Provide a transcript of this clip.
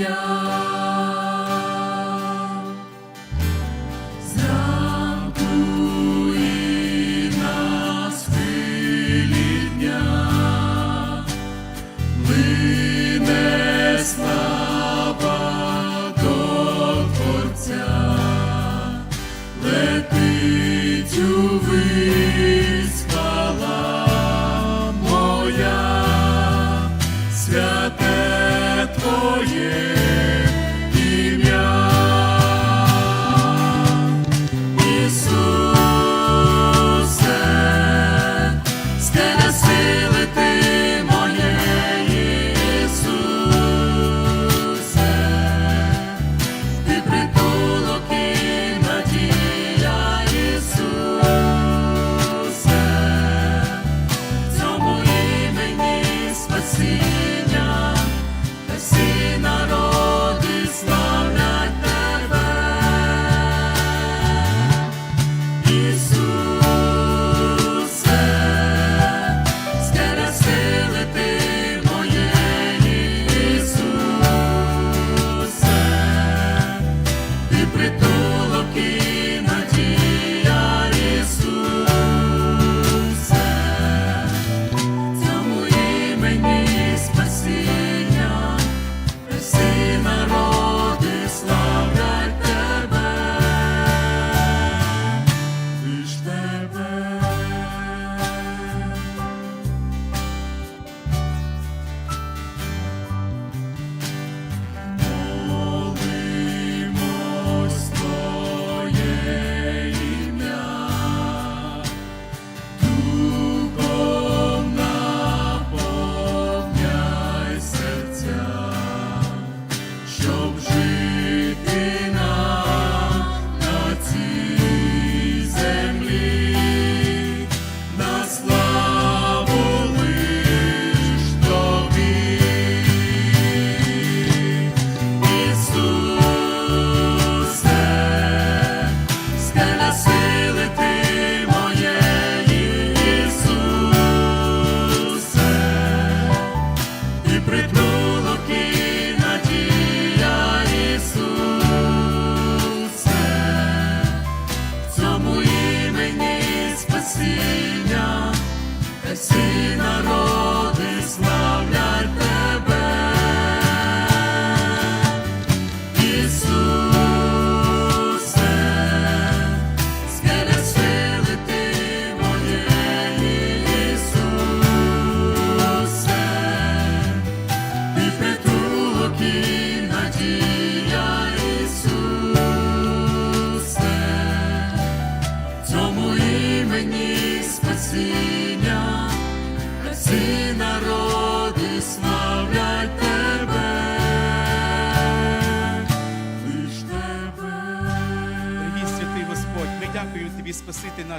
よ。притулок і Ісусе, в цьому імені спасіння. мені спасіння, хай всі народи славлять тебе, лиш тебе. Дорогий святий Господь, ми дякуємо тобі, спасити наш.